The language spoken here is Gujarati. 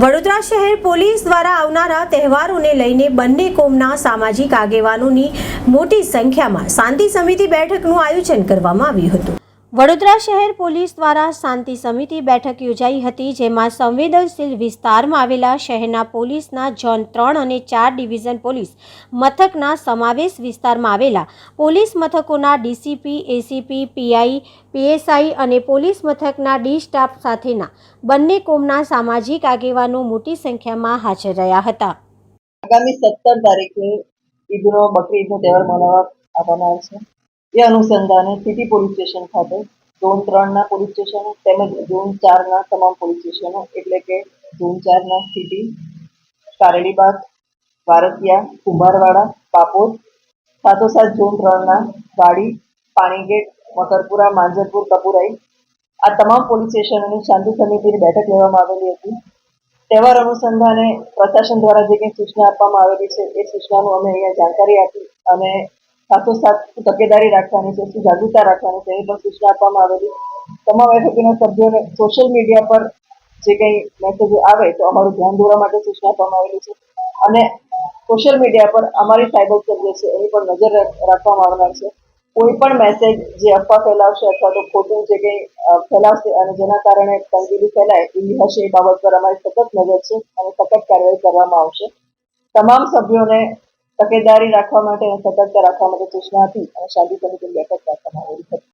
વડોદરા શહેર પોલીસ દ્વારા આવનારા તહેવારોને લઈને બંને કોમના સામાજિક આગેવાનોની મોટી સંખ્યામાં શાંતિ સમિતિ બેઠકનું આયોજન કરવામાં આવ્યું હતું. વડોદરા શહેર પોલીસ દ્વારા શાંતિ સમિતિ બેઠક યોજાઈ હતી, જેમાં સંવેદનશીલ વિસ્તારમાં આવેલા શહેરના પોલીસના ઝોન ત્રણ અને ચાર ડિવિઝન પોલીસ મથકના સમાવેશ વિસ્તારમાં આવેલા. પોલીસ મથકોના ડીસીપી, એસીપી, પીઆઈ, પીએસઆઈ અને પોલીસ મથકના ડી સ્ટાફ સાથેના બંને કોમના સામાજિક આગેવાનો મોટી સંખ્યામાં હાજર રહ્યા હતા. આગામી સત્તર તારીખે ઈદનો બકરી ઈદનો તહેવાર મનાવવા આવવાના છે. એ અનુસંધાને સિટી પોલીસ સ્ટેશન ખાતે ઝોન ત્રણના પોલીસ સ્ટેશનો તેમજ ઝોન ચારના તમામ પોલીસ સ્ટેશનો, એટલે કે ઝોન ચારના સિટી કારેલીબાગ વારસિયા, કુંભારવાડા, પાપોદ, સાતોસાત ઝોન ત્રણના વાડી, પાણીગેટ, મકરપુરા, માંજરપુર, કપુરાઈ, આ તમામ પોલીસ સ્ટેશનોની શાંતિ સમિતિની બેઠક લેવામાં આવેલી હતી. તહેવાર અનુસંધાને પ્રશાસન દ્વારા જે કંઈ સૂચના આપવામાં આવેલી છે એ સૂચનાનું અમે અહીંયા જાણકારી આપી અને સાથોસાથ શું તકેદારી રાખવાની છે શું જાગૃતતા રાખવાની છે, એ પણ સૂચના આપવામાં આવેલી. તમામ એફએપીના સભ્યોને સોશિયલ મીડિયા પર જે કંઈ મેસેજો આવે તો અમારું ધ્યાન દોરવા માટે સૂચના આપવામાં આવેલી છે. અને સોશિયલ મીડિયા પર અમારી સાયબર સેલ છે, એની પણ નજર રાખવામાં આવનાર છે. કોઈ પણ મેસેજ જે અફવા ફેલાવશે અથવા તો ખોટું જે કંઈ ફેલાવશે અને જેના કારણે તંગીલી ફેલાય, એવી હશે એ બાબત પર અમારી સતત નજર છે અને સતત કાર્યવાહી કરવામાં આવશે. તમામ સભ્યોને તકેદારી રાખવા માટે અને સતર્કતા રાખવા માટે સૂચના આપી અને શાંતિ સમિતિની બેઠક રાખવામાં આવી હતી.